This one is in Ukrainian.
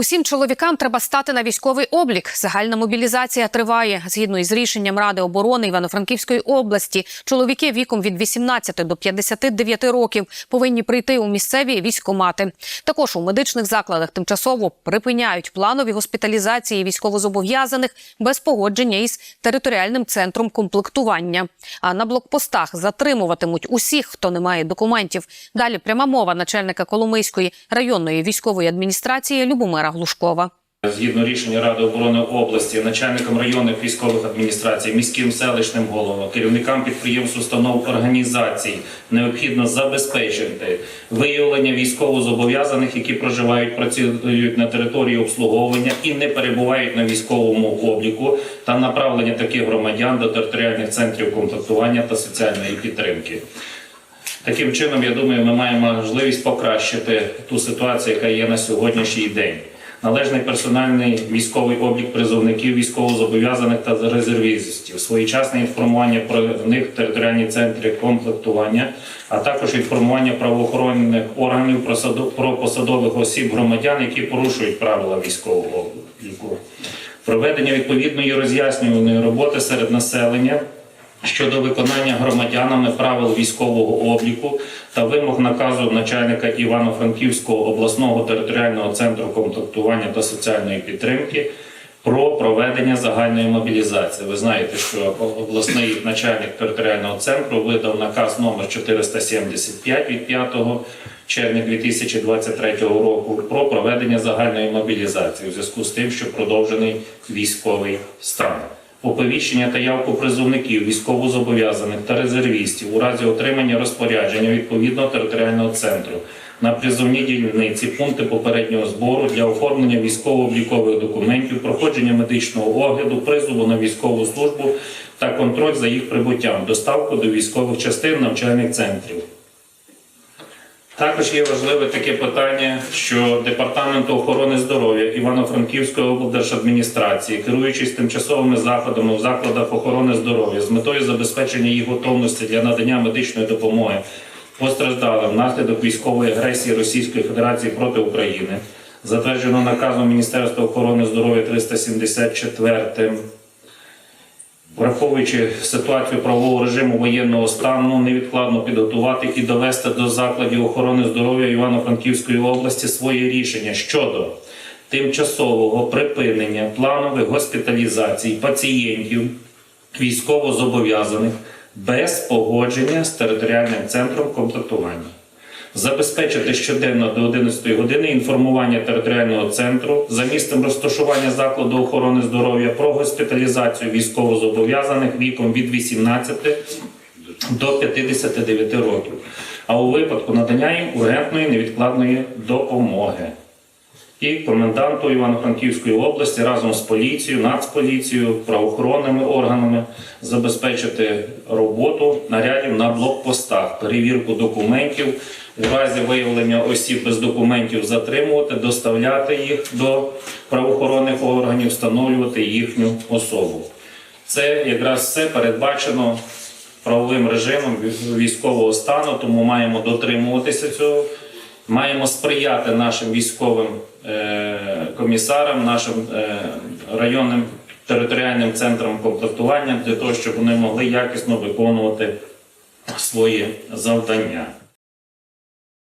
Усім чоловікам треба стати на військовий облік. Загальна мобілізація триває. Згідно із рішенням Ради оборони Івано-Франківської області, чоловіки віком від 18 до 59 років повинні прийти у місцеві військомати. Також у медичних закладах тимчасово припиняють планові госпіталізації військовозобов'язаних без погодження із територіальним центром комплектування. А на блокпостах затримуватимуть усіх, хто не має документів. Далі пряма мова начальника Коломийської районної військової адміністрації Любомира Глушкова. Згідно рішення Ради оборони області, начальникам районних військових адміністрацій, міським селищним головам, керівникам підприємств, установ організацій необхідно забезпечити виявлення військовозобов'язаних, які проживають, працюють на території обслуговування і не перебувають на військовому обліку, та направлення таких громадян до територіальних центрів комплектування та соціальної підтримки. Таким чином, я думаю, ми маємо можливість покращити ту ситуацію, яка є на сьогоднішній день. Належний персональний військовий облік призовників, військовозобов'язаних та резервістів, своєчасне інформування про них в територіальні центри комплектування, а також інформування правоохоронних органів про посадових осіб громадян, які порушують правила військового обліку. Проведення відповідної роз'яснювальної роботи серед населення щодо виконання громадянами правил військового обліку та вимог наказу начальника Івано-Франківського обласного територіального центру комплектування та соціальної підтримки про проведення загальної мобілізації. Ви знаєте, що обласний начальник територіального центру видав наказ номер 475 від 5 червня 2023 року про проведення загальної мобілізації у зв'язку з тим, що продовжений військовий стан оповіщення та явку призовників, військовозобов'язаних та резервістів у разі отримання розпорядження відповідного територіального центру на призовні дільниці, пункти попереднього збору для оформлення військово-облікових документів, проходження медичного огляду, призову на військову службу та контроль за їх прибуттям, доставку до військових частин навчальних центрів. Також є важливе таке питання, що Департаменту охорони здоров'я Івано-Франківської облдержадміністрації, керуючись тимчасовими заходами в закладах охорони здоров'я з метою забезпечення їх готовності для надання медичної допомоги постраждалим внаслідок військової агресії Російської Федерації проти України, затверджено наказом Міністерства охорони здоров'я 374 Враховуючи ситуацію правового режиму воєнного стану, невідкладно підготувати і довести до закладів охорони здоров'я Івано-Франківської області своє рішення щодо тимчасового припинення планових госпіталізацій пацієнтів військовозобов'язаних без погодження з територіальним центром комплектування. Забезпечити щоденно до 11 години інформування територіального центру за місцем розташування закладу охорони здоров'я про госпіталізацію військовозобов'язаних віком від 18 до 59 років, а у випадку надання їм ургентної невідкладної допомоги. І коменданту Івано-Франківської області разом з поліцією, нацполіцією, правоохоронними органами забезпечити роботу нарядів на блокпостах, перевірку документів, у разі виявлення осіб без документів затримувати, доставляти їх до правоохоронних органів, встановлювати їхню особу. Це якраз все передбачено правовим режимом військового стану, тому маємо дотримуватися цього. Маємо сприяти нашим військовим е, комісарам, нашим е, районним територіальним центрам комплектування для того, щоб вони могли якісно виконувати свої завдання.